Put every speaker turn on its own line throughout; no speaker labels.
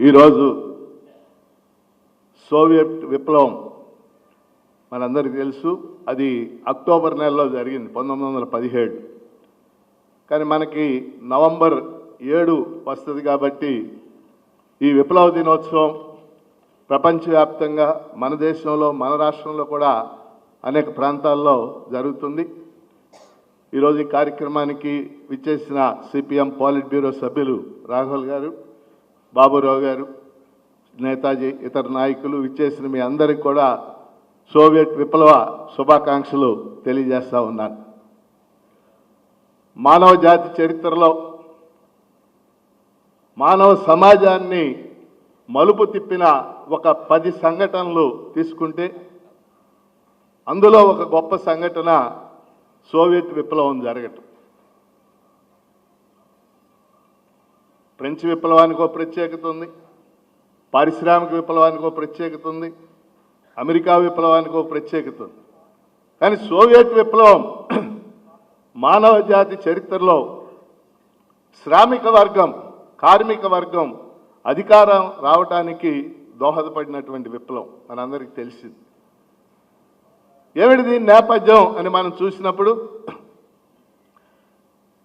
ఈరోజు సోవియట్ విప్లవం మనందరికీ తెలుసు. అది అక్టోబర్ నెలలో జరిగింది పంతొమ్మిది వందల పదిహేడు. కానీ మనకి నవంబర్ ఏడు వస్తుంది కాబట్టి ఈ విప్లవ దినోత్సవం ప్రపంచవ్యాప్తంగా మన దేశంలో మన రాష్ట్రంలో కూడా అనేక ప్రాంతాల్లో జరుగుతుంది. ఈరోజు ఈ కార్యక్రమానికి విచ్చేసిన సిపిఎం పాలిట్ బ్యూరో సభ్యులు రాఘవల్ గారు బాబురావు గారు నేతాజీ ఇతర నాయకులు విచ్చేసిన మీ అందరికి కూడా సోవియట్ విప్లవ శుభాకాంక్షలు తెలియజేస్తూ ఉన్నాను. మానవ జాతి చరిత్రలో మానవ సమాజాన్ని మలుపు తిప్పిన ఒక పది సంఘటనలు తీసుకుంటే అందులో ఒక గొప్ప సంఘటన సోవియట్ విప్లవం జరగటం. ఫ్రెంచ్ విప్లవానికి ఒక ప్రత్యేకత ఉంది. పారిశ్రామిక విప్లవానికి ఒక ప్రత్యేకత ఉంది. అమెరికా విప్లవానికి ఒక ప్రత్యేకత ఉంది. కానీ సోవియట్ విప్లవం మానవ జాతి చరిత్రలో శ్రామిక వర్గం కార్మిక వర్గం అధికారం రావటానికి దోహదపడినటువంటి విప్లవం మనందరికీ తెలిసింది. ఏమిటి దీని నేపథ్యం అని మనం చూసినప్పుడు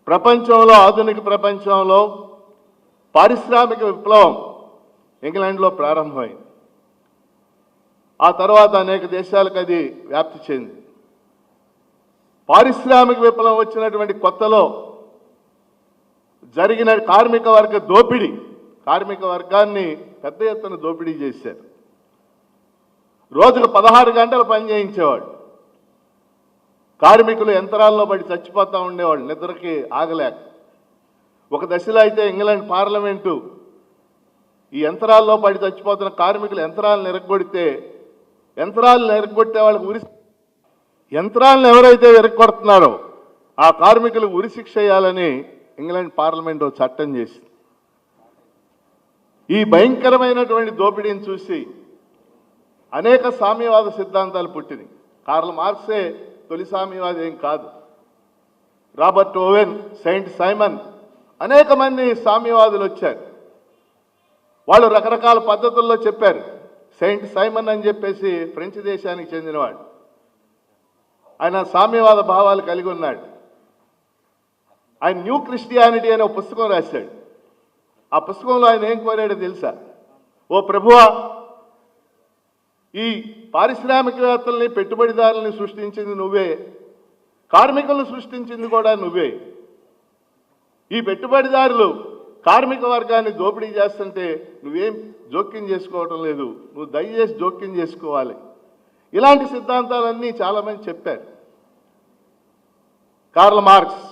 ప్రపంచంలో ఆధునిక ప్రపంచంలో పారిశ్రామిక విప్లవం ఇంగ్లాండ్లో ప్రారంభమైంది. ఆ తర్వాత అనేక దేశాలకు అది వ్యాప్తి చెంది పారిశ్రామిక విప్లవం వచ్చినటువంటి కొత్తలో జరిగిన కార్మిక వర్గ దోపిడీ కార్మిక వర్గాన్ని పెద్ద ఎత్తున దోపిడీ చేశారు. రోజుకు పదహారు గంటలు పని చేయించేవాడు. కార్మికులు యంత్రాల్లో పడి చచ్చిపోతూ ఉండేవాళ్ళు నిద్రకి ఆగలేక. ఒక దశలో అయితే ఇంగ్లాండ్ పార్లమెంటు ఈ యంత్రాల్లో పడి చచ్చిపోతున్న కార్మికులు యంత్రాలను ఎరగొడితే యంత్రాలను ఎరగొట్టే వాళ్ళకి ఉరి యంత్రాలను ఎవరైతే ఎరగొడుతున్నారో ఆ కార్మికులకు ఉరి శిక్ష వేయాలని ఇంగ్లాండ్ పార్లమెంట్ చట్టం చేసింది. ఈ భయంకరమైనటువంటి దోపిడీని చూసి అనేక సామ్యవాద సిద్ధాంతాలు పుట్టినాయి. కార్ల మార్క్సే తొలి సామ్యవాది ఏం కాదు. రాబర్ట్ ఓవెన్ సెయింట్ సైమన్ అనేక మంది సామ్యవాదులు వచ్చారు. వాళ్ళు రకరకాల పద్ధతుల్లో చెప్పారు. సెయింట్ సైమన్ అని చెప్పేసి ఫ్రెంచ్ దేశానికి చెందినవాడు. ఆయన సామ్యవాద భావాలు కలిగి ఉన్నాడు. ఆయన న్యూ క్రిస్టియానిటీ అనే ఒక పుస్తకం రాశాడు. ఆ పుస్తకంలో ఆయన ఏం కోరాడో తెలుసా? ఓ ప్రభువా ఈ పారిశ్రామికవేత్తల్ని పెట్టుబడిదారుల్ని సృష్టించింది నువ్వే. కార్మికులను సృష్టించింది కూడా నువ్వే. ఈ పెట్టుబడిదారులు కార్మిక వర్గాన్ని దోపిడీ చేస్తుంటే నువ్వేం జోక్యం చేసుకోవటం లేదు. నువ్వు దయచేసి జోక్యం చేసుకోవాలి. ఇలాంటి సిద్ధాంతాలన్నీ చాలామంది చెప్పారు. కార్ల్ మార్క్స్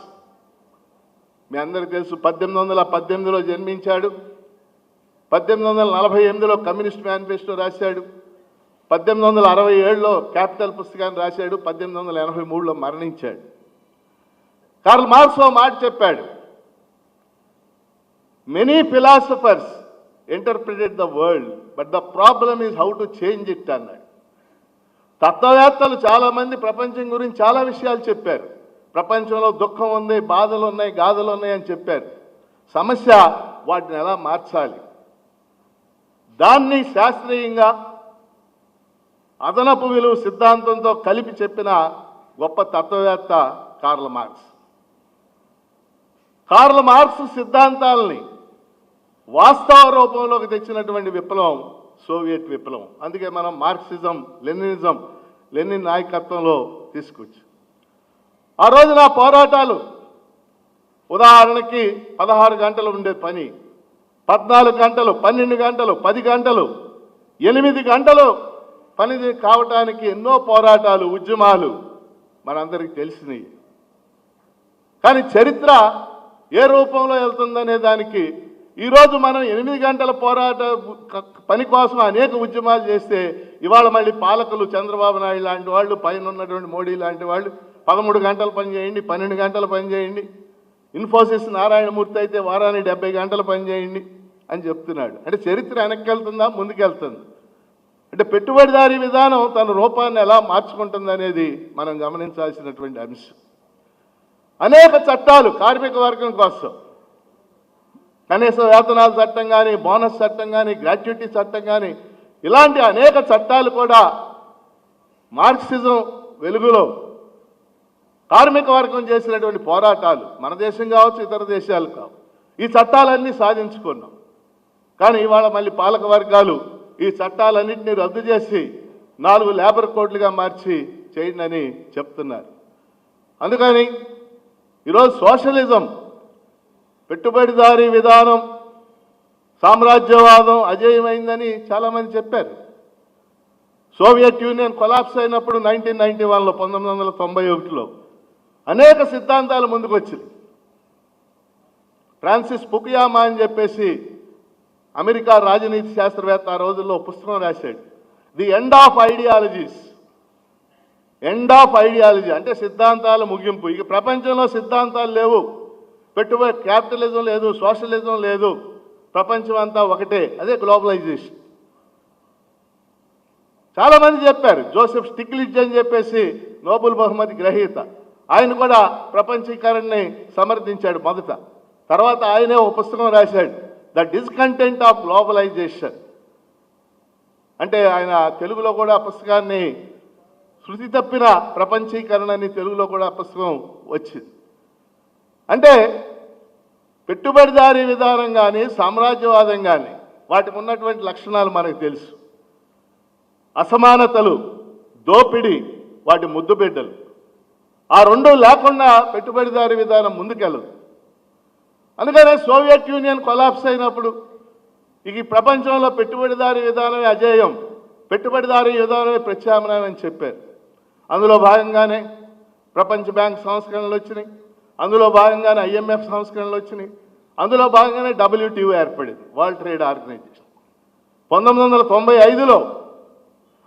మీ అందరికీ తెలుసు పద్దెనిమిది వందల పద్దెనిమిదిలో జన్మించాడు. పద్దెనిమిది వందల నలభై ఎనిమిదిలో కమ్యూనిస్ట్ మేనిఫెస్టో రాశాడు. పద్దెనిమిది వందల అరవై ఏడులో క్యాపిటల్ పుస్తకాన్ని రాశాడు. పద్దెనిమిది వందల ఎనభై మూడులో మరణించాడు. కార్ల్ మార్క్స్ ఓ మాట చెప్పాడు. Many philosophers interpreted the world but the problem is how to change it అన్నాడు. తత్వవేత్తలు చాలామంది ప్రపంచం గురించి చాలా విషయాలు చెప్పారు. ప్రపంచంలో దుఃఖం ఉంది బాధలు ఉన్నాయి గాథలు ఉన్నాయి అని చెప్పారు. సమస్య వాటిని ఎలా మార్చాలి? దాన్ని శాస్త్రీయంగా అదనపు విలువ సిద్ధాంతంతో కలిపి చెప్పిన గొప్ప తత్వవేత్త కార్ల మార్క్స్. కార్ల మార్క్స్ సిద్ధాంతాలని వాస్తవ రూపంలోకి తెచ్చినటువంటి విప్లవం సోవియట్ విప్లవం. అందుకే మనం మార్క్సిజం లెనినిజం లెనిన్ నాయకత్వంలో తీసుకొచ్చు. ఆ రోజున పోరాటాలు. ఉదాహరణకి పదహారు గంటలు ఉండే పని పద్నాలుగు గంటలు పన్నెండు గంటలు పది గంటలు ఎనిమిది గంటలు పని కావటానికి ఎన్నో పోరాటాలు ఉద్యమాలు మనందరికీ తెలిసినవి కానీ చరిత్ర ఏ రూపంలో వెళ్తుందనే దానికి ఈరోజు మనం ఎనిమిది గంటల పోరాట పని కోసం అనేక ఉద్యమాలు చేస్తే ఇవాళ మళ్ళీ పాలకులు చంద్రబాబు నాయుడు లాంటి వాళ్ళు పైన ఉన్నటువంటి మోడీ లాంటి వాళ్ళు పదమూడు గంటలు పనిచేయండి పన్నెండు గంటలు పని చేయండి. ఇన్ఫోసిస్ నారాయణమూర్తి అయితే వారానికి డెబ్బై గంటలు పని చేయండి అని చెప్తున్నాడు. అంటే చరిత్ర వెనక్కి వెళ్తుందా ముందుకెళ్తుంది? అంటే పెట్టుబడిదారీ విధానం తన రూపాన్ని ఎలా మార్చుకుంటుంది అనేది మనం గమనించాల్సినటువంటి అంశం. అనేక చట్టాలు కార్మిక వర్గం కోసం కనీస వేతనాల చట్టం కానీ బోనస్ చట్టం కానీ గ్రాడ్యుటీ చట్టం కానీ ఇలాంటి అనేక చట్టాలు కూడా మార్క్సిజం వెలుగులో కార్మిక వర్గం చేసినటువంటి పోరాటాలు మన దేశం కావచ్చు ఇతర దేశాలు కావు. ఈ చట్టాలన్నీ సాధించుకున్నాం. కానీ ఇవాళ మళ్ళీ పాలక వర్గాలు ఈ చట్టాలన్నింటినీ రద్దు చేసి నాలుగు లేబర్ కోడ్లుగా మార్చి చేయండి అని చెప్తున్నారు. అందుకని ఈరోజు సోషలిజం పెట్టుబడిదారీ విధానం సామ్రాజ్యవాదం అజేయమైందని చాలామంది చెప్పారు. సోవియట్ యూనియన్ కొలాప్స్ అయినప్పుడు నైన్టీన్ నైన్టీ వన్లో పంతొమ్మిది వందల తొంభై ఒకటిలో అనేక సిద్ధాంతాలు ముందుకు వచ్చింది ఫ్రాన్సిస్ పుకియామా అని చెప్పేసి అమెరికా రాజనీతి శాస్త్రవేత్త ఆ రోజుల్లో పుస్తకం రాశాడు. The end of ideologies. End of ideology అంటే సిద్ధాంతాల ముగింపు. ఇక ప్రపంచంలో సిద్ధాంతాలు లేవు. పెట్టుబడి క్యాపిటలిజం లేదు సోషలిజం లేదు. ప్రపంచం అంతా ఒకటే అదే గ్లోబలైజేషన్. చాలా మంది చెప్పారు జోసెఫ్ స్టిక్లిజ్ అని చెప్పేసి నోబుల్ బహుమతి గ్రహీత. ఆయన కూడా ప్రపంచీకరణని సమర్థించాడు మొదట. తర్వాత ఆయనే ఒక పుస్తకం రాశాడు ద డిస్కంటెంట్ ఆఫ్ గ్లోబలైజేషన్. అంటే ఆయన తెలుగులో కూడా ఆ పుస్తకాన్ని శృతి తప్పిన ప్రపంచీకరణ అని తెలుగులో కూడా పుస్తకం వచ్చింది. అంటే పెట్టుబడిదారీ విధానం కానీ సామ్రాజ్యవాదం కానీ వాటికి ఉన్నటువంటి లక్షణాలు మనకు తెలుసు. అసమానతలు దోపిడీ వాటి ముద్దు బిడ్డలు. ఆ రెండు లేకుండా పెట్టుబడిదారీ విధానం ముందుకెళ్ళదు. అందుకనే సోవియట్ యూనియన్ కొలాప్స్ అయినప్పుడు ఇక ఈ ప్రపంచంలో పెట్టుబడిదారీ విధానమే అజేయం పెట్టుబడిదారీ విధానమే ప్రత్యామ్నాయం అని చెప్పారు. అందులో భాగంగానే ప్రపంచ బ్యాంక్ సంస్కరణలు వచ్చినాయి. అందులో భాగంగానే ఐఎంఎఫ్ సంస్కరణలు వచ్చినాయి. అందులో భాగంగానే డబ్ల్యూటీఓ ఏర్పడింది వరల్డ్ ట్రేడ్ ఆర్గనైజేషన్ పంతొమ్మిది వందల తొంభై ఐదులో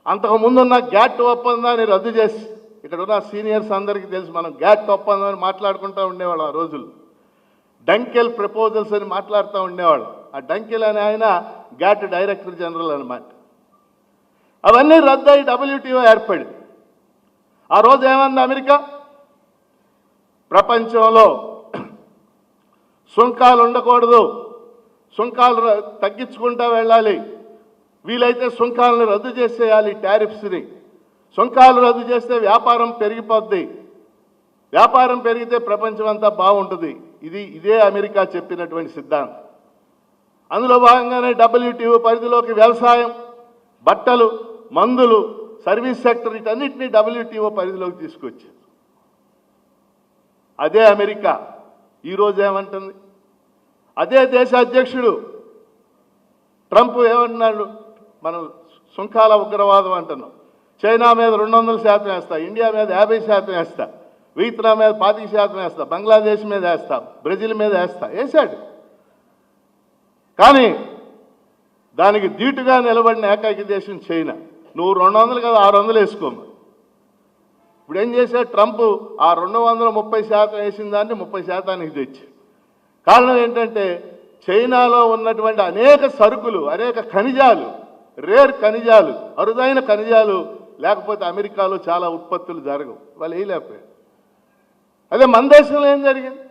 అంతకు ముందున్న గ్యాట్ ఒప్పందాన్ని రద్దు చేసి ఇక్కడ ఉన్న సీనియర్స్ అందరికీ తెలుసు మనం గ్యాట్ ఒప్పందం అని మాట్లాడుకుంటూ ఉండేవాళ్ళం ఆ రోజులు. డంకెల్ ప్రపోజల్స్ అని మాట్లాడుతూ ఉండేవాళ్ళం. ఆ డంకెల్ అనే ఆయన గ్యాట్ డైరెక్టర్ జనరల్ అనమాట అవన్నీ రద్దయి డబ్ల్యూటీఓ ఏర్పడింది. ఆ రోజు ఏమన్నా అమెరికా? ప్రపంచంలో సుంకాలు ఉండకూడదు. సుంకాలు తగ్గించుకుంటూ వెళ్ళాలి. వీలైతే సుంకాలను రద్దు చేసేయాలి టారిఫ్స్ని. సుంకాలు రద్దు చేస్తే వ్యాపారం పెరిగిపోద్ది. వ్యాపారం పెరిగితే ప్రపంచం అంతా బాగుంటుంది. ఇది ఇదే అమెరికా చెప్పినటువంటి సిద్ధాంతం. అందులో భాగంగానే డబ్ల్యూటీఓ పరిధిలోకి వ్యవసాయం బట్టలు మందులు సర్వీస్ సెక్టర్ వీటన్నిటినీ డబ్ల్యూటీఓ పరిధిలోకి తీసుకొచ్చారు అదే అమెరికా. ఈరోజు ఏమంటుంది? అదే దేశ అధ్యక్షుడు ట్రంప్ ఏమంటున్నాడు? మనం సుంకాల ఉగ్రవాదం అంటున్నాం. చైనా మీద రెండు వందల శాతం వేస్తా ఇండియా మీద యాభై శాతం వేస్తా వియత్నాం మీద పాతిక శాతం వేస్తా బంగ్లాదేశ్ మీద వేస్తా బ్రెజిల్ మీద వేస్తా వేశాడు. కానీ దానికి ధీటుగా నిలబడిన ఏకైక దేశం చైనా. నువ్వు రెండు వందలు కదా ఆరు వందలు వేసుకోమా ఇప్పుడు ఏం చేశాడు ట్రంప్ ఆ రెండు వందల ముప్పై శాతం వేసిన దాన్ని ముప్పై శాతానికి తెచ్చి కారణం ఏంటంటే చైనాలో ఉన్నటువంటి అనేక సరుకులు అనేక ఖనిజాలు రేర్ ఖనిజాలు అరుదైన ఖనిజాలు లేకపోతే అమెరికాలో చాలా ఉత్పత్తులు జరగవు. వాళ్ళు వేయలేకపోయారు. అదే మన దేశంలో ఏం జరిగింది?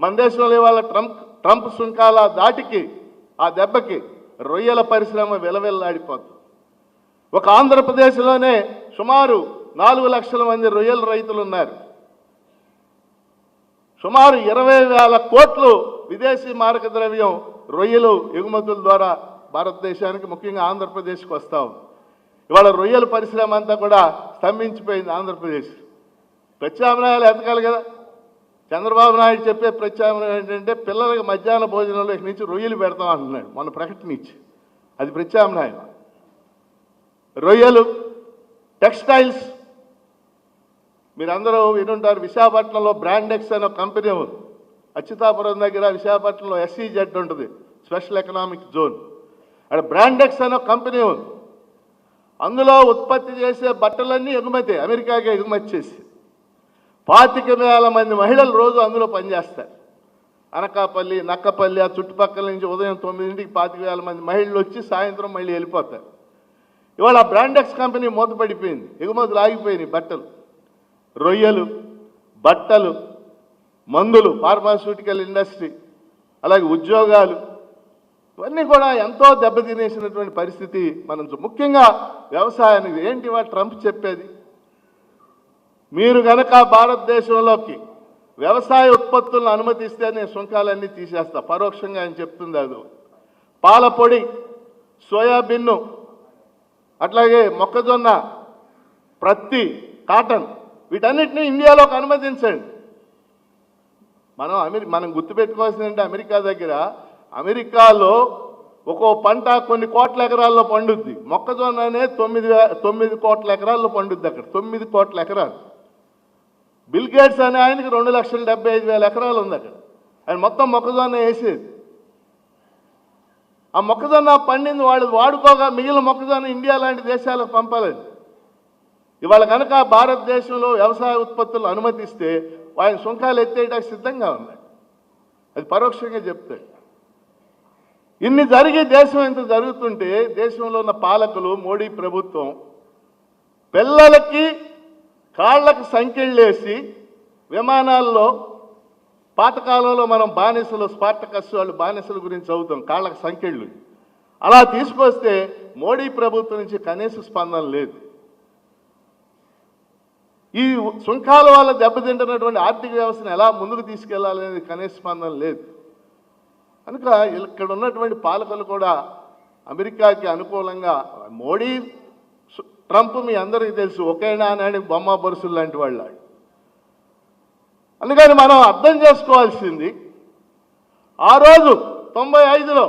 మన దేశంలో ఇవాళ ట్రంప్ ట్రంప్ సుంకాల దాటికి ఆ దెబ్బకి రొయ్యల పరిశ్రమ విలవిల్లాడిపోతుంది. ఒక ఆంధ్రప్రదేశ్లోనే సుమారు నాలుగు లక్షల మంది రొయ్యల రైతులు ఉన్నారు. సుమారు ఇరవై వేల కోట్లు విదేశీ మారక ద్రవ్యం రొయ్యలు ఎగుమతుల ద్వారా భారతదేశానికి ముఖ్యంగా ఆంధ్రప్రదేశ్కి వస్తాం. ఇవాళ రొయ్యల పరిశ్రమ అంతా కూడా స్తంభించిపోయింది ఆంధ్రప్రదేశ్. ప్రత్యామ్నాయాలు ఎతకాలి కదా. చంద్రబాబు నాయుడు చెప్పే ప్రత్యామ్నాయం ఏంటంటే పిల్లలకి మధ్యాహ్న భోజనంలో ఇక్కడి నుంచి రొయ్యలు పెడతాం అంటున్నాడు మొన్న ప్రకటన ఇచ్చి. అది ప్రత్యామ్నాయం. రొయ్యలు టెక్స్టైల్స్ మీరందరూ వినుంటారు విశాఖపట్నంలో బ్రాండెక్స్ అనే ఒక కంపెనీ ఉంది. అచ్యుతాపురం దగ్గర విశాఖపట్నంలో ఎస్సీజెడ్ ఉంటుంది. స్పెషల్ ఎకనామిక్ జోన్ అక్కడ బ్రాండెక్స్ అనే ఒక కంపెనీ ఉంది. అందులో ఉత్పత్తి చేసే బట్టలన్నీ ఎగుమతి అమెరికాకి ఎగుమతి చేసి. పాతిక వేల మంది మహిళలు రోజు అందులో పనిచేస్తారు. అనకాపల్లి నక్కపల్లి ఆ చుట్టుపక్కల నుంచి ఉదయం తొమ్మిదింటికి పాతిక వేల మంది మహిళలు వచ్చి సాయంత్రం మళ్ళీ వెళ్ళిపోతారు. ఇవాళ ఆ బ్రాండెక్స్ కంపెనీ మూతపడిపోయింది. ఎగుమతులు ఆగిపోయినాయి బట్టలు. రొయ్యలు బట్టలు మందులు ఫార్మాస్యూటికల్ ఇండస్ట్రీ అలాగే ఉద్యోగాలు ఇవన్నీ కూడా ఎంతో దెబ్బతినేసినటువంటి పరిస్థితి మనం ముఖ్యంగా వ్యవసాయానికి. ఏంటి ట్రంప్ చెప్పేది? మీరు గనక భారతదేశంలోకి వ్యవసాయ ఉత్పత్తులను అనుమతిస్తే నేను సుంకాలన్నీ తీసేస్తా. పరోక్షంగా ఆయన చెప్తుంది అది. పాల పొడి సోయాబిన్ను అట్లాగే మొక్కజొన్న ప్రత్తి కాటన్ వీటన్నిటిని ఇండియాలోకి అనుమతించండి. మనం అమెరి మనం గుర్తుపెట్టుకోవాల్సింది అంటే అమెరికా దగ్గర అమెరికాలో ఒక్కో పంట కొన్ని కోట్ల ఎకరాల్లో పండుద్ది. మొక్కజొన్న అనేది తొమ్మిది తొమ్మిది కోట్ల ఎకరాల్లో పండుద్ది అక్కడ. తొమ్మిది కోట్ల ఎకరాలు. బిల్ గేట్స్ అనే ఆయనకి రెండు లక్షల డెబ్బై ఐదు వేల ఎకరాలు ఉంది అక్కడ. ఆయన మొత్తం మొక్కజొన్న వేసేది. ఆ మొక్కజొన్న పండింది వాడు వాడుకోగా మిగిలిన మొక్కజొన్న ఇండియా లాంటి దేశాలకు పంపాలని. ఇవాళ కనుక భారతదేశంలో వ్యవసాయ ఉత్పత్తులు అనుమతిస్తే ఆయన సుంకాలు ఎత్తేయడానికి సిద్ధంగా ఉన్నాయి అది పరోక్షంగా చెప్తాయి ఇన్ని జరిగి దేశం ఇంత జరుగుతుంటే దేశంలో ఉన్న పాలకులు మోడీ ప్రభుత్వం పిల్లలకి కాళ్ళకు సంఖ్యలేసి విమానాల్లో పాతకాలంలో మనం బానిసలు స్పార్టకస్ వాళ్ళు బానిసల గురించి చదువుతాం కాళ్ళకు సంఖ్యలు అలా తీసుకొస్తే మోడీ ప్రభుత్వం నుంచి కనీస స్పందన లేదు. ఈ సుంకాల వల్ల దెబ్బతింటున్నటువంటి ఆర్థిక వ్యవస్థను ఎలా ముందుకు తీసుకెళ్ళాలనేది కనీస స్పందన లేదు. కనుక ఇక్కడ ఉన్నటువంటి పాలకులు కూడా అమెరికాకి అనుకూలంగా మోడీ ట్రంప్ మీ అందరికీ తెలుసు ఒకే నాణానికి బొమ్మ బరుసులు లాంటి వాళ్ళు అందుకని మనం అర్థం చేసుకోవాల్సింది ఆ రోజు తొంభై ఐదులో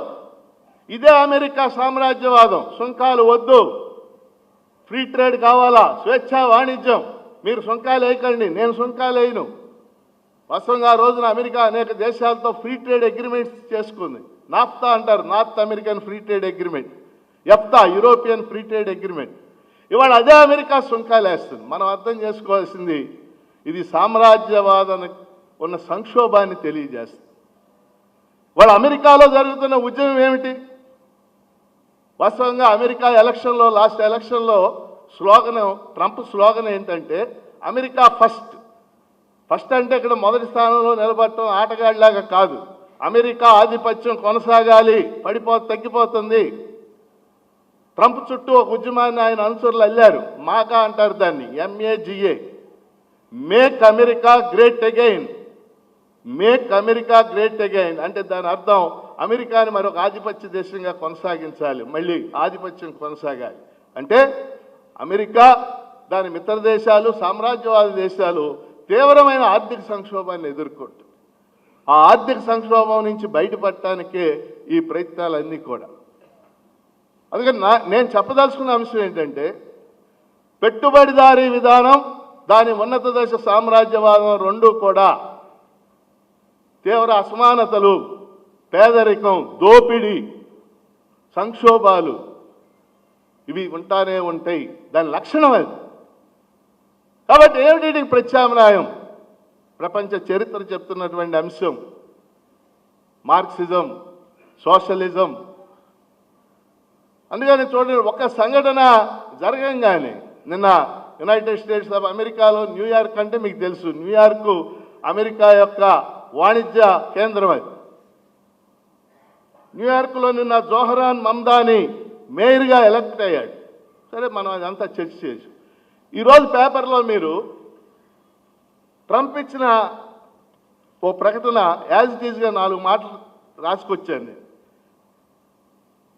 ఇదే అమెరికా సామ్రాజ్యవాదం సుంకాలు వద్దు ఫ్రీ ట్రేడ్ కావాలా స్వేచ్ఛ వాణిజ్యం మీరు సుంకాలు వేయకండి నేను సొంకాయలు వేయను వాస్తవంగా ఆ రోజున అమెరికా అనేక దేశాలతో ఫ్రీ ట్రేడ్ అగ్రిమెంట్స్ చేసుకుంది. నాఫ్తా అంటారు North American free trade agreement. EFTA European free trade agreement. ఇవాళ అదే అమెరికా సుంకాలు వేస్తుంది మనం అర్థం చేసుకోవాల్సింది ఇది సామ్రాజ్యవాదన ఉన్న సంక్షోభాన్ని తెలియజేస్తుంది. వాళ్ళ అమెరికాలో జరుగుతున్న ఉద్యమం ఏమిటి? వాస్తవంగా అమెరికా ఎలక్షన్లో లాస్ట్ ఎలక్షన్లో స్లోగన్ ట్రంప్ స్లోగన్ ఏంటంటే అమెరికా ఫస్ట్. ఫస్ట్ అంటే ఇక్కడ మొదటి స్థానంలో నిలబడటం ఆటగాడిలాగా కాదు. అమెరికా ఆధిపత్యం కొనసాగాలి పడిపో తగ్గిపోతుంది. ట్రంప్ చుట్టూ ఒక ఉద్యమాన్ని ఆయన అనుచరులు అల్లారు. మాకా అంటారు దాన్ని MAGA make America great again make America great again అంటే దాని అర్థం అమెరికాని మరొక ఆధిపత్య దేశంగా కొనసాగించాలి మళ్ళీ ఆధిపత్యం కొనసాగాలి. అంటే అమెరికా దాని మిత్ర దేశాలు సామ్రాజ్యవాద దేశాలు తీవ్రమైన ఆర్థిక సంక్షోభాన్ని ఎదుర్కొంటుంది ఆ ఆర్థిక సంక్షోభం నుంచి బయటపడటానికే ఈ ప్రయత్నాలన్నీ కూడా. అందుకని నా నేను చెప్పదలుచుకున్న అంశం ఏంటంటే పెట్టుబడిదారీ విధానం దాని ఉన్నత దశ సామ్రాజ్యవాదం రెండు కూడా తీవ్ర అసమానతలు పేదరికం దోపిడీ సంక్షోభాలు ఇవి ఉంటానే ఉంటాయి. దాని లక్షణం అది. కాబట్టి ఏమిటి ప్రత్యామ్నాయం? ప్రపంచ చరిత్ర చెప్తున్నటువంటి అంశం. Marxism socialism. అందుకని చూడండి ఒక సంఘటన జరగంగానే నిన్న యునైటెడ్ స్టేట్స్ ఆఫ్ అమెరికాలో న్యూయార్క్ అంటే మీకు తెలుసు. న్యూయార్క్ అమెరికా యొక్క వాణిజ్య కేంద్రం అది. న్యూయార్క్లో నిన్న జోహరాన్ మమ్దాని మేయర్గా ఎలక్ట్ అయ్యాడు. సరే మనం అదంతా చర్చ చేయొచ్చు ఈరోజు పేపర్లో మీరు ట్రంప్ ఇచ్చిన ఓ ప్రకటన యాజ్ ఇట్ ఈజ్గా నాలుగు మాటలు రాసుకొచ్చాను నేను.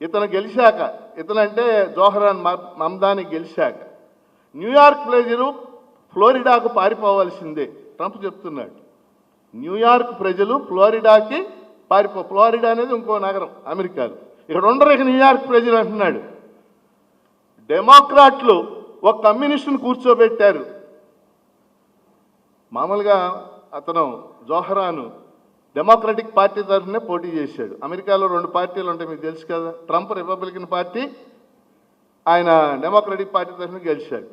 ఇతను గెలిచాక ఇతనంటే జోహరాన్ మ- మమ్దాని గెలిచాక. న్యూయార్క్ ప్రజలు ఫ్లోరిడాకు పారిపోవాల్సిందే ట్రంప్ చెప్తున్నాడు. న్యూయార్క్ ప్రజలు ఫ్లోరిడాకి పారిపో ఫ్లోరిడా అనేది ఇంకో నగరం అమెరికాలో. ఇక్కడ ఉండరు ఇక న్యూయార్క్ ప్రజలు అంటున్నాడు. డెమోక్రాట్లు ఒక కమ్యూనిస్టును కూర్చోబెట్టారు. మామూలుగా అతను జోహరాను డెమోక్రటిక్ పార్టీ తరఫునే పోటీ చేశాడు. అమెరికాలో రెండు పార్టీలు ఉంటాయి మీకు తెలుసు కదా. ట్రంప్ రిపబ్లికన్ పార్టీ ఆయన డెమోక్రటిక్ పార్టీ తరఫున గెలిచాడు.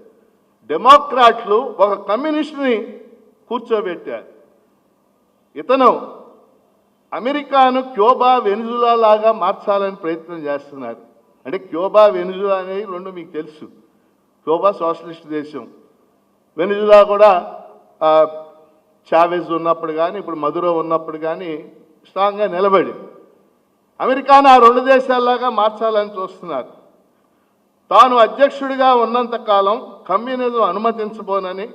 డెమోక్రాట్లు ఒక కమ్యూనిస్ట్ని కూర్చోబెట్టారు. ఇతను అమెరికాను క్యూబా వెనుజులా లాగా మార్చాలని ప్రయత్నం చేస్తున్నారు. అంటే క్యూబా వెనుజులా అనేవి రెండు మీకు తెలుసు. క్యూబా సోషలిస్ట్ దేశం. వెనుజులా కూడా చావెజ్ ఉన్నప్పుడు కానీ ఇప్పుడు మధురో ఉన్నప్పుడు కానీ స్ట్రాంగ్గా నిలబడి. అమెరికాను ఆ రెండు దేశాల్లాగా మార్చాలని చూస్తున్నారు. తాను అధ్యక్షుడిగా ఉన్నంతకాలం కమ్యూనిజం అనుమతించబోనని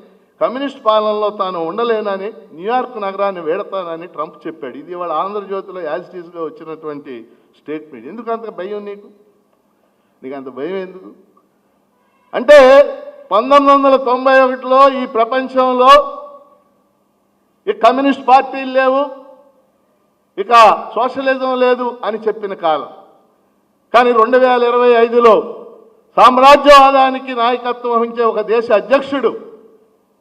కమ్యూనిస్ట్ పాలనలో తాను ఉండలేనని న్యూయార్క్ నగరాన్ని వేడతానని ట్రంప్ చెప్పాడు. ఇది వాళ్ళ ఆంధ్రజ్యోతిలో యాజ్ టీజ్గా వచ్చినటువంటి స్టేట్మెంట్. ఎందుకు అంత భయం నీకు? నీకు అంత భయం ఎందుకు? అంటే పంతొమ్మిది వందల తొంభై ఒకటిలో ఈ ప్రపంచంలో ఈ కమ్యూనిస్ట్ పార్టీలు లేవు ఇక సోషలిజం లేదు అని చెప్పిన కాలం. కానీ రెండు వేల ఇరవై ఐదులో సామ్రాజ్యవాదానికి నాయకత్వం వహించే ఒక దేశ అధ్యక్షుడు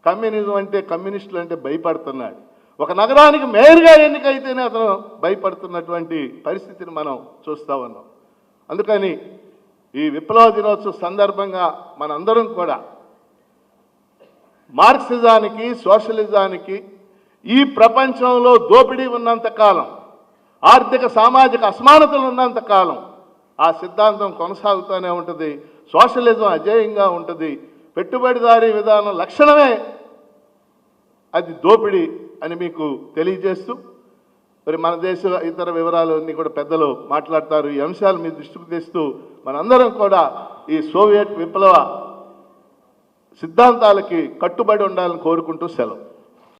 కమ్యూనిజం అంటే కమ్యూనిస్టులు అంటే భయపడుతున్నాడు. ఒక నగరానికి మేయర్గా ఎన్నికైతేనే అతను భయపడుతున్నటువంటి పరిస్థితిని మనం చూస్తూ ఉన్నాం. అందుకని ఈ విప్లవ దినోత్సవ సందర్భంగా మనందరం కూడా మార్క్సిజానికి సోషలిజానికి ఈ ప్రపంచంలో దోపిడీ ఉన్నంత కాలం ఆర్థిక సామాజిక అసమానతలు ఉన్నంత కాలం ఆ సిద్ధాంతం కొనసాగుతూనే ఉంటుంది. సోషలిజం అజేయంగా ఉంటుంది. పెట్టుబడిదారీ విధానం లక్షణమే అది దోపిడీ అని మీకు తెలియజేస్తూ మరి మన దేశ ఇతర వివరాలు అన్నీ కూడా పెద్దలు మాట్లాడతారు. ఈ అంశాలు మీ దృష్టికి తెస్తూ మనందరం కూడా ఈ సోవియట్ విప్లవ సిద్ధాంతాలకి కట్టుబడి ఉండాలని కోరుకుంటూ సెలవు.